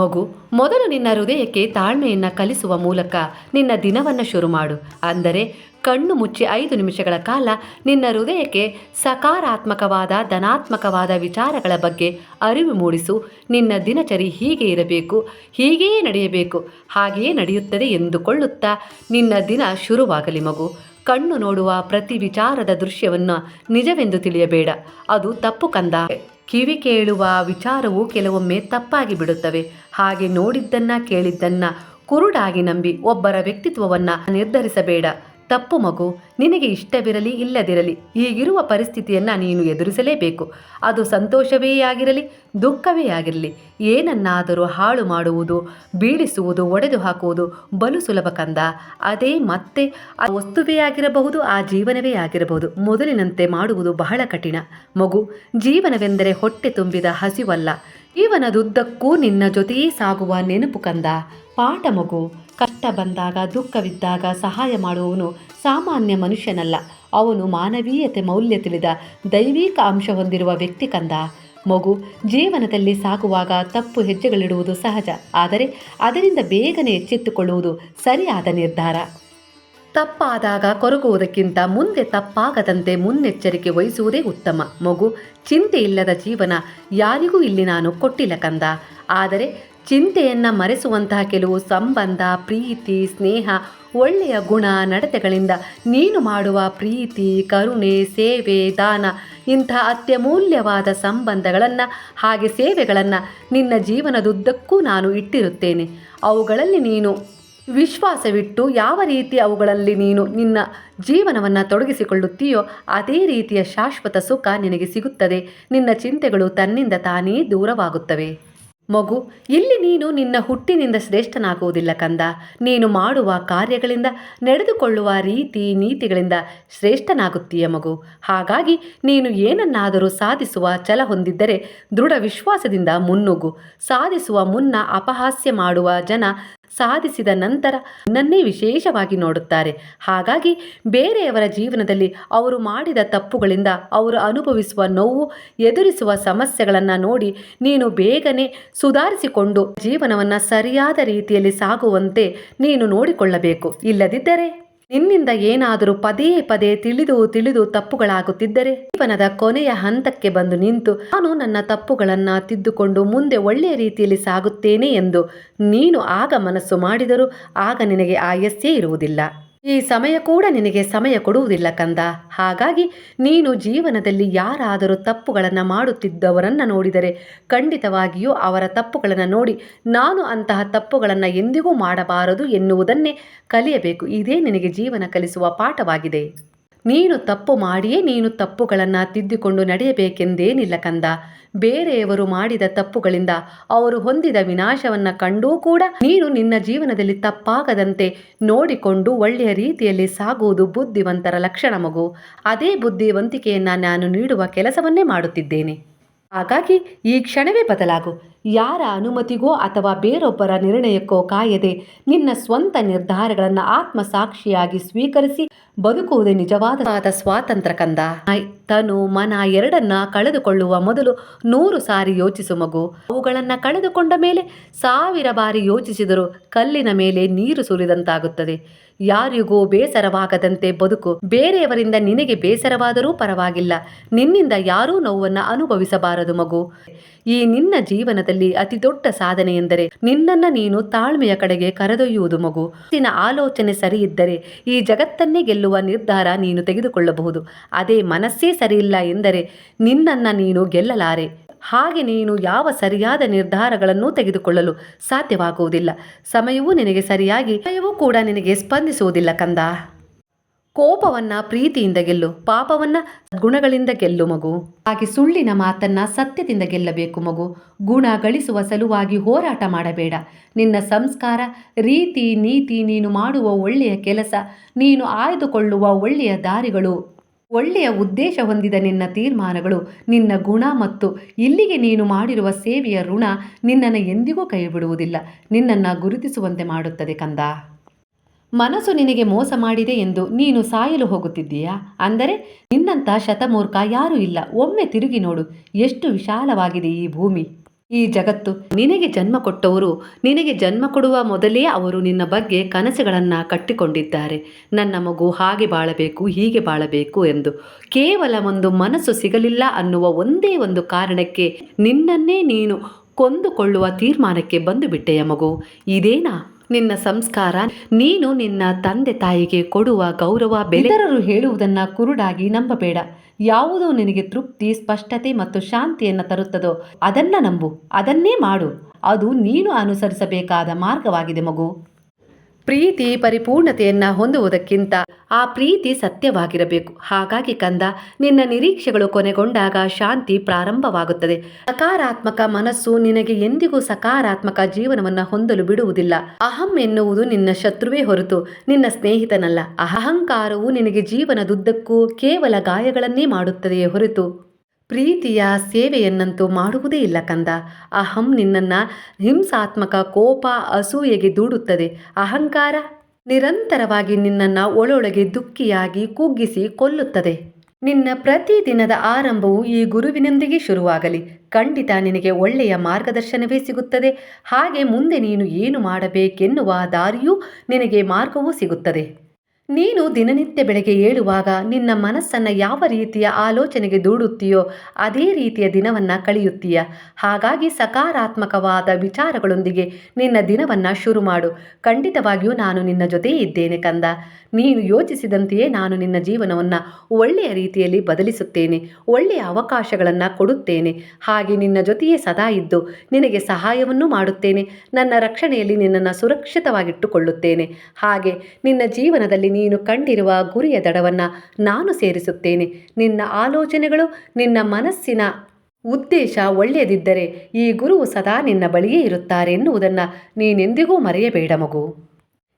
ಮಗು, ಮೊದಲು ನಿನ್ನ ಹೃದಯಕ್ಕೆ ತಾಳ್ಮೆಯನ್ನು ಕಲಿಸುವ ಮೂಲಕ ನಿನ್ನ ದಿನವನ್ನು ಶುರು ಮಾಡು. ಅಂದರೆ ಕಣ್ಣು ಮುಚ್ಚಿ ಐದು ನಿಮಿಷಗಳ ಕಾಲ ನಿನ್ನ ಹೃದಯಕ್ಕೆ ಸಕಾರಾತ್ಮಕವಾದ, ಧನಾತ್ಮಕವಾದ ವಿಚಾರಗಳ ಬಗ್ಗೆ ಅರಿವು ಮೂಡಿಸು. ನಿನ್ನ ದಿನಚರಿ ಹೀಗೆ ಇರಬೇಕು ಹೀಗೆಯೇ ನಡೆಯಬೇಕು, ಹಾಗೆಯೇ ನಡೆಯುತ್ತದೆ ಎಂದುಕೊಳ್ಳುತ್ತಾ ನಿನ್ನ ದಿನ ಶುರುವಾಗಲಿ ಮಗು. ಕಣ್ಣು ನೋಡುವ ಪ್ರತಿ ವಿಚಾರದ ದೃಶ್ಯವನ್ನು ನಿಜವೆಂದು ತಿಳಿಯಬೇಡ. ಅದು ತಪ್ಪು ಕಂದ. ಕಿವಿ ಕೇಳುವ ವಿಚಾರವು ಕೆಲವೊಮ್ಮೆ ತಪ್ಪಾಗಿ ಬಿಡುತ್ತವೆ. ಹಾಗೆ ನೋಡಿದ್ದನ್ನ ಕೇಳಿದ್ದನ್ನ ಕುರುಡಾಗಿ ನಂಬಿ ಒಬ್ಬರ ವ್ಯಕ್ತಿತ್ವವನ್ನು ನಿರ್ಧರಿಸಬೇಡ. ತಪ್ಪು ಮಗು, ನಿನಗೆ ಇಷ್ಟವಿರಲಿ, ಇಲ್ಲದಿರಲಿ ಈಗಿರುವ ಪರಿಸ್ಥಿತಿಯನ್ನು ನೀನು ಎದುರಿಸಲೇಬೇಕು. ಅದು ಸಂತೋಷವೇ ಆಗಿರಲಿ, ದುಃಖವೇ ಆಗಿರಲಿ. ಏನನ್ನಾದರೂ ಹಾಳು ಮಾಡುವುದು, ಬೀಳಿಸುವುದು ಒಡೆದು ಹಾಕುವುದು ಬಲು ಸುಲಭ ಕಂದ. ಅದೇ ಮತ್ತೆ ಆ ವಸ್ತುವೇ ಆಗಿರಬಹುದು, ಆ ಜೀವನವೇ ಆಗಿರಬಹುದು. ಮೊದಲಿನಂತೆ ಮಾಡುವುದು ಬಹಳ ಕಠಿಣ. ಮಗು, ಜೀವನವೆಂದರೆ ಹೊಟ್ಟೆ ತುಂಬಿದ ಹಸಿವಲ್ಲ. ಜೀವನದುದ್ದಕ್ಕೂ ನಿನ್ನ ಜೊತೆಯೇ ಸಾಗುವ ನೆನಪು ಕಂದ. ಪಾಠ ಮಗು ಕಷ್ಟ ಬಂದಾಗ ದುಃಖವಿದ್ದಾಗ ಸಹಾಯ ಮಾಡುವವನು ಸಾಮಾನ್ಯ ಮನುಷ್ಯನಲ್ಲ. ಅವನು ಮಾನವೀಯತೆ ಮೌಲ್ಯ ತಿಳಿದ ದೈವಿಕ ಅಂಶ ಹೊಂದಿರುವ ವ್ಯಕ್ತಿ ಕಂದ. ಮಗು ಜೀವನದಲ್ಲಿ ಸಾಗುವಾಗ ತಪ್ಪು ಹೆಜ್ಜೆಗಳಿಡುವುದು ಸಹಜ, ಆದರೆ ಅದರಿಂದ ಬೇಗನೆ ಎಚ್ಚೆತ್ತುಕೊಳ್ಳುವುದು ಸರಿಯಾದ ನಿರ್ಧಾರ. ತಪ್ಪಾದಾಗ ಕೊರಗುವುದಕ್ಕಿಂತ ಮುಂದೆ ತಪ್ಪಾಗದಂತೆ ಮುನ್ನೆಚ್ಚರಿಕೆ ವಹಿಸುವುದೇ ಉತ್ತಮ. ಮಗು ಚಿಂತೆ ಇಲ್ಲದ ಜೀವನ ಯಾರಿಗೂ ಇಲ್ಲಿ ನಾನು ಕೊಟ್ಟಿಲ್ಲ ಕಂದ. ಆದರೆ ಚಿಂತೆಯನ್ನು ಮರೆಸುವಂತಹ ಕೆಲವು ಸಂಬಂಧ, ಪ್ರೀತಿ, ಸ್ನೇಹ, ಒಳ್ಳೆಯ ಗುಣ, ನಡತೆಗಳಿಂದ ನೀನು ಮಾಡುವ ಪ್ರೀತಿ, ಕರುಣೆ, ಸೇವೆ, ದಾನ ಇಂಥ ಅತ್ಯಮೂಲ್ಯವಾದ ಸಂಬಂಧಗಳನ್ನು ಹಾಗೆ ಸೇವೆಗಳನ್ನು ನಿನ್ನ ಜೀವನದುದ್ದಕ್ಕೂ ನಾನು ಇಟ್ಟಿರುತ್ತೇನೆ. ಅವುಗಳಲ್ಲಿ ನೀನು ವಿಶ್ವಾಸವಿಟ್ಟು ಯಾವ ರೀತಿ ಅವುಗಳಲ್ಲಿ ನೀನು ನಿನ್ನ ಜೀವನವನ್ನು ತೊಡಗಿಸಿಕೊಳ್ಳುತ್ತೀಯೋ ಅದೇ ರೀತಿಯ ಶಾಶ್ವತ ಸುಖ ನಿನಗೆ ಸಿಗುತ್ತದೆ. ನಿನ್ನ ಚಿಂತೆಗಳು ತನ್ನಿಂದ ತಾನೇ ದೂರವಾಗುತ್ತವೆ. ಮಗು, ಇಲ್ಲಿ ನೀನು ನಿನ್ನ ಹುಟ್ಟಿನಿಂದ ಶ್ರೇಷ್ಠನಾಗುವುದಿಲ್ಲ ಕಂದ. ನೀನು ಮಾಡುವ ಕಾರ್ಯಗಳಿಂದ, ನಡೆದುಕೊಳ್ಳುವ ರೀತಿ ನೀತಿಗಳಿಂದ ಶ್ರೇಷ್ಠನಾಗುತ್ತೀಯ ಮಗು. ಹಾಗಾಗಿ ನೀನು ಏನನ್ನಾದರೂ ಸಾಧಿಸುವ ಛಲ ಹೊಂದಿದ್ದರೆ ದೃಢ ವಿಶ್ವಾಸದಿಂದ ಮುನ್ನುಗ್ಗು. ಸಾಧಿಸುವ ಮುನ್ನ ಅಪಹಾಸ್ಯ ಮಾಡುವ ಜನ ಸಾಧಿಸಿದ ನಂತರ ನನ್ನೇ ವಿಶೇಷವಾಗಿ ನೋಡುತ್ತಾರೆ. ಹಾಗಾಗಿ ಬೇರೆಯವರ ಜೀವನದಲ್ಲಿ ಅವರು ಮಾಡಿದ ತಪ್ಪುಗಳಿಂದ ಅವರು ಅನುಭವಿಸುವ ನೋವು, ಎದುರಿಸುವ ಸಮಸ್ಯೆಗಳನ್ನು ನೋಡಿ ನೀನು ಬೇಗನೆ ಸುಧಾರಿಸಿಕೊಂಡು ಜೀವನವನ್ನು ಸರಿಯಾದ ರೀತಿಯಲ್ಲಿ ಸಾಗುವಂತೆ ನೀನು ನೋಡಿಕೊಳ್ಳಬೇಕು. ಇಲ್ಲದಿದ್ದರೆ ನಿನ್ನಿಂದ ಏನಾದರೂ ಪದೇ ಪದೇ ತಿಳಿದು ತಿಳಿದು ತಪ್ಪುಗಳಾಗುತ್ತಿದ್ದರೆ ಜೀವನದ ಕೊನೆಯ ಹಂತಕ್ಕೆ ಬಂದು ನಿಂತು ನಾನು ನನ್ನ ತಪ್ಪುಗಳನ್ನು ತಿದ್ದುಕೊಂಡು ಮುಂದೆ ಒಳ್ಳೆಯ ರೀತಿಯಲ್ಲಿ ಸಾಗುತ್ತೇನೆ ಎಂದು ನೀನು ಆಗ ಮನಸ್ಸು ಮಾಡಿದರೂ ಆಗ ನಿನಗೆ ಆಯಸ್ಸೇ ಇರುವುದಿಲ್ಲ. ಈ ಸಮಯ ಕೂಡ ನಿನಗೆ ಸಮಯ ಕೊಡುವುದಿಲ್ಲ ಕಂದ. ಹಾಗಾಗಿ ನೀನು ಜೀವನದಲ್ಲಿ ಯಾರಾದರೂ ತಪ್ಪುಗಳನ್ನು ಮಾಡುತ್ತಿದ್ದವರನ್ನು ನೋಡಿದರೆ ಖಂಡಿತವಾಗಿಯೂ ಅವರ ತಪ್ಪುಗಳನ್ನು ನೋಡಿ ನಾನು ಅಂತಹ ತಪ್ಪುಗಳನ್ನು ಎಂದಿಗೂ ಮಾಡಬಾರದು ಎನ್ನುವುದನ್ನೇ ಕಲಿಯಬೇಕು. ಇದೇ ನಿನಗೆ ಜೀವನ ಕಲಿಸುವ ಪಾಠವಾಗಿದೆ. ನೀನು ತಪ್ಪು ಮಾಡಿಯೇ ನೀನು ತಪ್ಪುಗಳನ್ನು ತಿದ್ದಿಕೊಂಡು ನಡೆಯಬೇಕೆಂದೇನಿಲ್ಲ ಕಂದ. ಬೇರೆಯವರು ಮಾಡಿದ ತಪ್ಪುಗಳಿಂದ ಅವರು ಹೊಂದಿದ ವಿನಾಶವನ್ನು ಕಂಡೂ ಕೂಡ ನೀನು ನಿನ್ನ ಜೀವನದಲ್ಲಿ ತಪ್ಪಾಗದಂತೆ ನೋಡಿಕೊಂಡು ಒಳ್ಳೆಯ ರೀತಿಯಲ್ಲಿ ಸಾಗುವುದು ಬುದ್ಧಿವಂತರ ಲಕ್ಷಣ ಮಗು. ಅದೇ ಬುದ್ಧಿವಂತಿಕೆಯನ್ನು ನಾನು ನೀಡುವ ಕೆಲಸವನ್ನೇ ಮಾಡುತ್ತಿದ್ದೇನೆ. ಹಾಗಾಗಿ ಈ ಕ್ಷಣವೇ ಬದಲಾಗು. ಯಾರ ಅನುಮತಿಗೋ ಅಥವಾ ಬೇರೊಬ್ಬರ ನಿರ್ಣಯಕ್ಕೋ ಕಾಯದೆ ನಿನ್ನ ಸ್ವಂತ ನಿರ್ಧಾರಗಳನ್ನು ಆತ್ಮಸಾಕ್ಷಿಯಾಗಿ ಸ್ವೀಕರಿಸಿ ಬದುಕುವುದೇ ನಿಜವಾದ ಸ್ವಾತಂತ್ರ್ಯ ಕಂದ. ತನು ಮನ ಎರಡನ್ನ ಕಳೆದುಕೊಳ್ಳುವ ಮೊದಲು ನೂರು ಸಾರಿ ಯೋಚಿಸು ಮಗು. ಅವುಗಳನ್ನು ಕಳೆದುಕೊಂಡ ಮೇಲೆ ಸಾವಿರ ಬಾರಿ ಯೋಚಿಸಿದರೂ ಕಲ್ಲಿನ ಮೇಲೆ ನೀರು ಸುರಿದಂತಾಗುತ್ತದೆ. ಯಾರಿಗೂ ಬೇಸರವಾಗದಂತೆ ಬದುಕು. ಬೇರೆಯವರಿಂದ ನಿನಗೆ ಬೇಸರವಾದರೂ ಪರವಾಗಿಲ್ಲ. ನಿನ್ನಿಂದ ಯಾರೂ ನೋವನ್ನು ಅನುಭವಿಸಬಾರದು ಮಗು. ಈ ನಿನ್ನ ಜೀವನದಲ್ಲಿ ಅತಿ ದೊಡ್ಡ ಸಾಧನೆ ಎಂದರೆ ನಿನ್ನನ್ನು ನೀನು ತಾಳ್ಮೆಯ ಕಡೆಗೆ ಕರೆದೊಯ್ಯುವುದು ಮಗು. ನಿನ್ನ ಆಲೋಚನೆ ಸರಿಯಿದ್ದರೆ ಈ ಜಗತ್ತನ್ನೇ ಗೆಲ್ಲುವ ನಿರ್ಧಾರ ನೀನು ತೆಗೆದುಕೊಳ್ಳಬಹುದು. ಅದೇ ಮನಸ್ಸೇ ಸರಿಯಿಲ್ಲ ಎಂದರೆ ನಿನ್ನನ್ನ ನೀನು ಗೆಲ್ಲಲಾರೆ. ಹಾಗೆ ನೀನು ಯಾವ ಸರಿಯಾದ ನಿರ್ಧಾರಗಳನ್ನು ತೆಗೆದುಕೊಳ್ಳಲು ಸಾಧ್ಯವಾಗುವುದಿಲ್ಲ. ಸಮಯವೂ ನಿನಗೆ ಸರಿಯಾಗಿ, ಸಮಯವೂ ಕೂಡ ನಿನಗೆ ಸ್ಪಂದಿಸುವುದಿಲ್ಲ ಕಂದ. ಕೋಪವನ್ನ ಪ್ರೀತಿಯಿಂದ ಗೆಲ್ಲು, ಪಾಪವನ್ನ ಗುಣಗಳಿಂದ ಗೆಲ್ಲು ಮಗು. ಹಾಗೆ ಸುಳ್ಳಿನ ಮಾತನ್ನ ಸತ್ಯದಿಂದ ಗೆಲ್ಲಬೇಕು ಮಗು. ಗುಣ ಗಳಿಸುವ ಸಲುವಾಗಿ ಹೋರಾಟ ಮಾಡಬೇಡ. ನಿನ್ನ ಸಂಸ್ಕಾರ, ರೀತಿ, ನೀತಿ ನೀನು ಮಾಡುವ ಒಳ್ಳೆಯ ಕೆಲಸ, ನೀನು ಆಯ್ದುಕೊಳ್ಳುವ ಒಳ್ಳೆಯ ದಾರಿಗಳು ಒಳ್ಳೆಯ ಉದ್ದೇಶ ಹೊಂದಿದ ನಿನ್ನ ತೀರ್ಮಾನಗಳು, ನಿನ್ನ ಗುಣ ಮತ್ತು ಇಲ್ಲಿಗೆ ನೀನು ಮಾಡಿರುವ ಸೇವೆಯ ಋಣ ನಿನ್ನನ್ನು ಎಂದಿಗೂ ಕೈಬಿಡುವುದಿಲ್ಲ. ನಿನ್ನನ್ನು ಗುರುತಿಸುವಂತೆ ಮಾಡುತ್ತದೆ ಕಂದ. ಮನಸ್ಸು ನಿನಗೆ ಮೋಸ ಮಾಡಿದೆ ಎಂದು ನೀನು ಸಾಯಲು ಹೋಗುತ್ತಿದ್ದೀಯಾ? ಅಂದರೆ ನಿನ್ನಂಥ ಶತಮೂರ್ಖ ಯಾರೂ ಇಲ್ಲ. ಒಮ್ಮೆ ತಿರುಗಿ ನೋಡು, ಎಷ್ಟು ವಿಶಾಲವಾಗಿದೆ ಈ ಭೂಮಿ. ಈ ಜಗತ್ತು ನಿನಗೆ ಜನ್ಮ ಕೊಟ್ಟವರು, ನಿನಗೆ ಜನ್ಮ ಕೊಡುವ ಮೊದಲೇ ಅವರು ನಿನ್ನ ಬಗ್ಗೆ ಕನಸುಗಳನ್ನು ಕಟ್ಟಿಕೊಂಡಿದ್ದಾರೆ. ನನ್ನ ಮಗು ಹಾಗೆ ಬಾಳಬೇಕು, ಹೀಗೆ ಬಾಳಬೇಕು ಎಂದು. ಕೇವಲ ಒಂದು ಮನಸ್ಸು ಸಿಗಲಿಲ್ಲ ಅನ್ನುವ ಒಂದೇ ಒಂದು ಕಾರಣಕ್ಕೆ ನಿನ್ನನ್ನೇ ನೀನು ಕೊಂದುಕೊಳ್ಳುವ ತೀರ್ಮಾನಕ್ಕೆ ಬಂದು ಬಿಟ್ಟೆಯ ಮಗು. ಇದೇನಾ? ನಿನ್ನ ಸಂಸ್ಕಾರ, ನೀನು ನಿನ್ನ ತಂದೆ ತಾಯಿಗೆ ಕೊಡುವ ಗೌರವ ಇತರರು ಹೇಳುವುದನ್ನು ಕುರುಡಾಗಿ ನಂಬಬೇಡ. ಯಾವುದು ನಿನಗೆ ತೃಪ್ತಿ, ಸ್ಪಷ್ಟತೆ ಮತ್ತು ಶಾಂತಿಯನ್ನು ತರುತ್ತದೋ ಅದನ್ನ ನಂಬು, ಅದನ್ನೇ ಮಾಡು. ಅದು ನೀನು ಅನುಸರಿಸಬೇಕಾದ ಮಾರ್ಗವಾಗಿದೆ ಮಗು. ಪ್ರೀತಿ ಪರಿಪೂರ್ಣತೆಯನ್ನು ಹೊಂದುವುದಕ್ಕಿಂತ ಆ ಪ್ರೀತಿ ಸತ್ಯವಾಗಿರಬೇಕು. ಹಾಗಾಗಿ ಕಂದ, ನಿನ್ನ ನಿರೀಕ್ಷೆಗಳು ಕೊನೆಗೊಂಡಾಗ ಶಾಂತಿ ಪ್ರಾರಂಭವಾಗುತ್ತದೆ. ಸಕಾರಾತ್ಮಕ ಮನಸ್ಸು ನಿನಗೆ ಎಂದಿಗೂ ಸಕಾರಾತ್ಮಕ ಜೀವನವನ್ನು ಹೊಂದಲು ಬಿಡುವುದಿಲ್ಲ. ಅಹಂ ಎನ್ನುವುದು ನಿನ್ನ ಶತ್ರುವೇ ಹೊರತು ನಿನ್ನ ಸ್ನೇಹಿತನಲ್ಲ. ಅಹಂಕಾರವು ನಿನಗೆ ಜೀವನದುದ್ದಕ್ಕೂ ಕೇವಲ ಗಾಯಗಳನ್ನೇ ಮಾಡುತ್ತದೆಯೇ ಹೊರತು ಪ್ರೀತಿಯ ಸೇವೆಯನ್ನಂತೂ ಮಾಡುವುದೇ ಇಲ್ಲ ಕಂದ. ಅಹಂ ನಿನ್ನನ್ನು ಹಿಂಸಾತ್ಮಕ ಕೋಪ ಅಸೂಯೆಗೆ ದೂಡುತ್ತದೆ. ಅಹಂಕಾರ ನಿರಂತರವಾಗಿ ನಿನ್ನನ್ನು ಒಳೊಳಗೆ ದುಃಖಿಯಾಗಿ ಕುಗ್ಗಿಸಿ ಕೊಲ್ಲುತ್ತದೆ. ನಿನ್ನ ಪ್ರತಿದಿನದ ಆರಂಭವು ಈ ಗುರುವಿನೊಂದಿಗೆ ಶುರುವಾಗಲಿ. ಖಂಡಿತ ನಿನಗೆ ಒಳ್ಳೆಯ ಮಾರ್ಗದರ್ಶನವೇ ಸಿಗುತ್ತದೆ. ಹಾಗೆ ಮುಂದೆ ನೀನು ಏನು ಮಾಡಬೇಕೆನ್ನುವ ದಾರಿಯೂ ನಿನಗೆ ಮಾರ್ಗವೂ ಸಿಗುತ್ತದೆ. ನೀನು ದಿನನಿತ್ಯ ಬೆಳಗ್ಗೆ ಏಳುವಾಗ ನಿನ್ನ ಮನಸ್ಸನ್ನು ಯಾವ ರೀತಿಯ ಆಲೋಚನೆಗೆ ದೂಡುತ್ತೀಯೋ ಅದೇ ರೀತಿಯ ದಿನವನ್ನು ಕಳೆಯುತ್ತೀಯ. ಹಾಗಾಗಿ ಸಕಾರಾತ್ಮಕವಾದ ವಿಚಾರಗಳೊಂದಿಗೆ ನಿನ್ನ ದಿನವನ್ನು ಶುರು ಮಾಡು ಖಂಡಿತವಾಗಿಯೂ ನಾನು ನಿನ್ನ ಜೊತೆ ಇದ್ದೇನೆ ಕಂದ. ನೀನು ಯೋಚಿಸಿದಂತೆಯೇ ನಾನು ನಿನ್ನ ಜೀವನವನ್ನು ಒಳ್ಳೆಯ ರೀತಿಯಲ್ಲಿ ಬದಲಿಸುತ್ತೇನೆ, ಒಳ್ಳೆಯ ಅವಕಾಶಗಳನ್ನು ಕೊಡುತ್ತೇನೆ. ಹಾಗೆ ನಿನ್ನ ಜೊತೆಯೇ ಸದಾ ಇದ್ದು ನಿನಗೆ ಸಹಾಯವನ್ನು ಮಾಡುತ್ತೇನೆ, ನನ್ನ ರಕ್ಷಣೆಯಲ್ಲಿ ನಿನ್ನನ್ನು ಸುರಕ್ಷಿತವಾಗಿಟ್ಟುಕೊಳ್ಳುತ್ತೇನೆ. ಹಾಗೆ ನಿನ್ನ ಜೀವನದಲ್ಲಿ ನೀನು ಕಂಡಿರುವ ಗುರಿಯ ದಡವನ್ನು ನಾನು ಸೇರಿಸುತ್ತೇನೆ. ನಿನ್ನ ಆಲೋಚನೆಗಳು, ನಿನ್ನ ಮನಸ್ಸಿನ ಉದ್ದೇಶ ಒಳ್ಳೆಯದಿದ್ದರೆ ಈ ಗುರುವು ಸದಾ ನಿನ್ನ ಬಳಿಯೇ ಇರುತ್ತಾರೆ ಎನ್ನುವುದನ್ನು ನೀನೆಂದಿಗೂ ಮರೆಯಬೇಡ ಮಗು.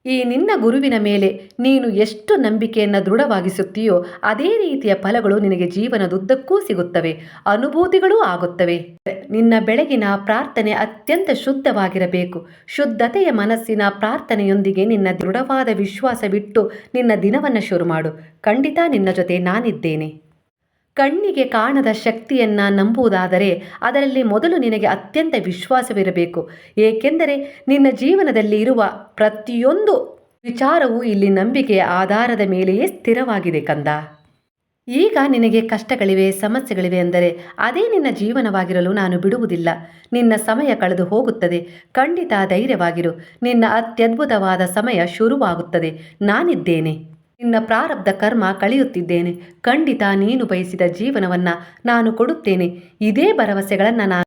ಈ ನಿನ್ನ ಗುರುವಿನ ಮೇಲೆ ನೀನು ಎಷ್ಟು ನಂಬಿಕೆಯನ್ನು ದೃಢವಾಗಿಸುತ್ತೀಯೋ ಅದೇ ರೀತಿಯ ಫಲಗಳು ನಿನಗೆ ಜೀವನದುದ್ದಕ್ಕೂ ಸಿಗುತ್ತವೆ, ಅನುಭೂತಿಗಳೂ ಆಗುತ್ತವೆ. ನಿನ್ನ ಬೆಳಗಿನ ಪ್ರಾರ್ಥನೆ ಅತ್ಯಂತ ಶುದ್ಧವಾಗಿರಬೇಕು. ಶುದ್ಧತೆಯ ಮನಸ್ಸಿನ ಪ್ರಾರ್ಥನೆಯೊಂದಿಗೆ ನಿನ್ನ ದೃಢವಾದ ವಿಶ್ವಾಸವಿಟ್ಟು ನಿನ್ನ ದಿನವನ್ನು ಶುರು ಮಾಡು ಖಂಡಿತ ನಿನ್ನ ಜೊತೆ ನಾನಿದ್ದೇನೆ. ಕಣ್ಣಿಗೆ ಕಾಣದ ಶಕ್ತಿಯನ್ನು ನಂಬುವುದಾದರೆ ಅದರಲ್ಲಿ ಮೊದಲು ನಿನಗೆ ಅತ್ಯಂತ ವಿಶ್ವಾಸವಿರಬೇಕು. ಏಕೆಂದರೆ ನಿನ್ನ ಜೀವನದಲ್ಲಿ ಇರುವ ಪ್ರತಿಯೊಂದು ವಿಚಾರವು ಇಲ್ಲಿ ನಂಬಿಕೆಯ ಆಧಾರದ ಮೇಲೆಯೇ ಸ್ಥಿರವಾಗಿದೆ ಕಂದ. ಈಗ ನಿನಗೆ ಕಷ್ಟಗಳಿವೆ, ಸಮಸ್ಯೆಗಳಿವೆ ಅಂದರೆ ಅದೇ ನಿನ್ನ ಜೀವನವಾಗಿರಲು ನಾನು ಬಿಡುವುದಿಲ್ಲ. ನಿನ್ನ ಸಮಯ ಕಳೆದು ಹೋಗುತ್ತದೆ. ಖಂಡಿತ ಧೈರ್ಯವಾಗಿರು. ನಿನ್ನ ಅತ್ಯದ್ಭುತವಾದ ಸಮಯ ಶುರುವಾಗುತ್ತದೆ. ನಾನಿದ್ದೇನೆ. ನಿನ್ನ ಪ್ರಾರಬ್ಧ ಕರ್ಮ ಕಳೆಯುತ್ತಿದ್ದೇನೆ. ಖಂಡಿತ ನೀನು ಬಯಸಿದ ಜೀವನವನ್ನು ನಾನು ಕೊಡುತ್ತೇನೆ. ಇದೇ ಭರವಸೆಗಳನ್ನು ನಾನು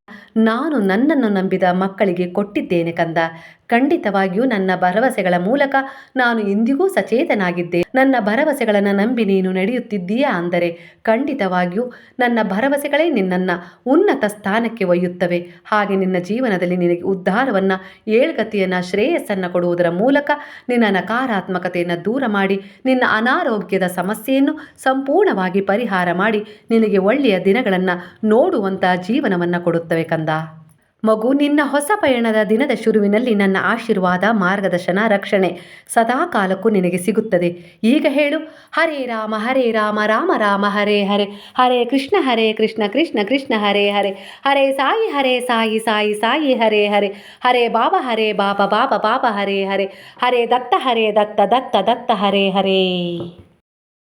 ನಾನು ನನ್ನನ್ನು ನಂಬಿದ ಮಕ್ಕಳಿಗೆ ಕೊಟ್ಟಿದ್ದೇನೆ ಕಂದ. ಖಂಡಿತವಾಗಿಯೂ ನನ್ನ ಭರವಸೆಗಳ ಮೂಲಕ ನಾನು ಇಂದಿಗೂ ಸಚೇತನಾಗಿದ್ದೆ. ನನ್ನ ಭರವಸೆಗಳನ್ನು ನಂಬಿ ನೀನು ನಡೆಯುತ್ತಿದ್ದೀಯಾ ಅಂದರೆ ಖಂಡಿತವಾಗಿಯೂ ನನ್ನ ಭರವಸೆಗಳೇ ನಿನ್ನನ್ನು ಉನ್ನತ ಸ್ಥಾನಕ್ಕೆ ಒಯ್ಯುತ್ತವೆ. ಹಾಗೆ ನಿನ್ನ ಜೀವನದಲ್ಲಿ ನಿನಗೆ ಉದ್ಧಾರವನ್ನು, ಏಳ್ಗತಿಯನ್ನು, ಶ್ರೇಯಸ್ಸನ್ನು ಕೊಡುವುದರ ಮೂಲಕ ನಿನ್ನ ನಕಾರಾತ್ಮಕತೆಯನ್ನು ದೂರ ಮಾಡಿ, ನಿನ್ನ ಅನಾರೋಗ್ಯದ ಸಮಸ್ಯೆಯನ್ನು ಸಂಪೂರ್ಣವಾಗಿ ಪರಿಹಾರ ಮಾಡಿ ನಿನಗೆ ಒಳ್ಳೆಯ ದಿನಗಳನ್ನು ನೋಡುವಂಥ ಜೀವನವನ್ನು ಕೊಡುತ್ತವೆ ಕಂದ. ಮಗು, ನಿನ್ನ ಹೊಸ ಪಯಣದ ದಿನದ ಶುರುವಿನಲ್ಲಿ ನನ್ನ ಆಶೀರ್ವಾದ, ಮಾರ್ಗದರ್ಶನ, ರಕ್ಷಣೆ ಸದಾ ಕಾಲಕ್ಕೂ ನಿನಗೆ ಸಿಗುತ್ತದೆ. ಈಗ ಹೇಳು, ಹರೇ ರಾಮ ಹರೇ ರಾಮ ರಾಮ ರಾಮ, ಹರೇ ಹರೇ ಹರೇ ಕೃಷ್ಣ ಹರೇ ಕೃಷ್ಣ ಕೃಷ್ಣ ಕೃಷ್ಣ, ಹರೇ ಹರೇ ಹರೇ ಸಾಯಿ ಹರೇ ಸಾಯಿ ಸಾಯಿ ಸಾಯಿ, ಹರೇ ಹರೇ ಹರೇ ಬಾಬಾ ಹರೇ ಬಾಬಾ ಬಾಬಾ ಬಾಬಾ, ಹರೇ ಹರೇ ಹರೇ ದತ್ತ ಹರೇ ದತ್ತ ದತ್ತ ದತ್ತ, ಹರೇ ಹರೇ.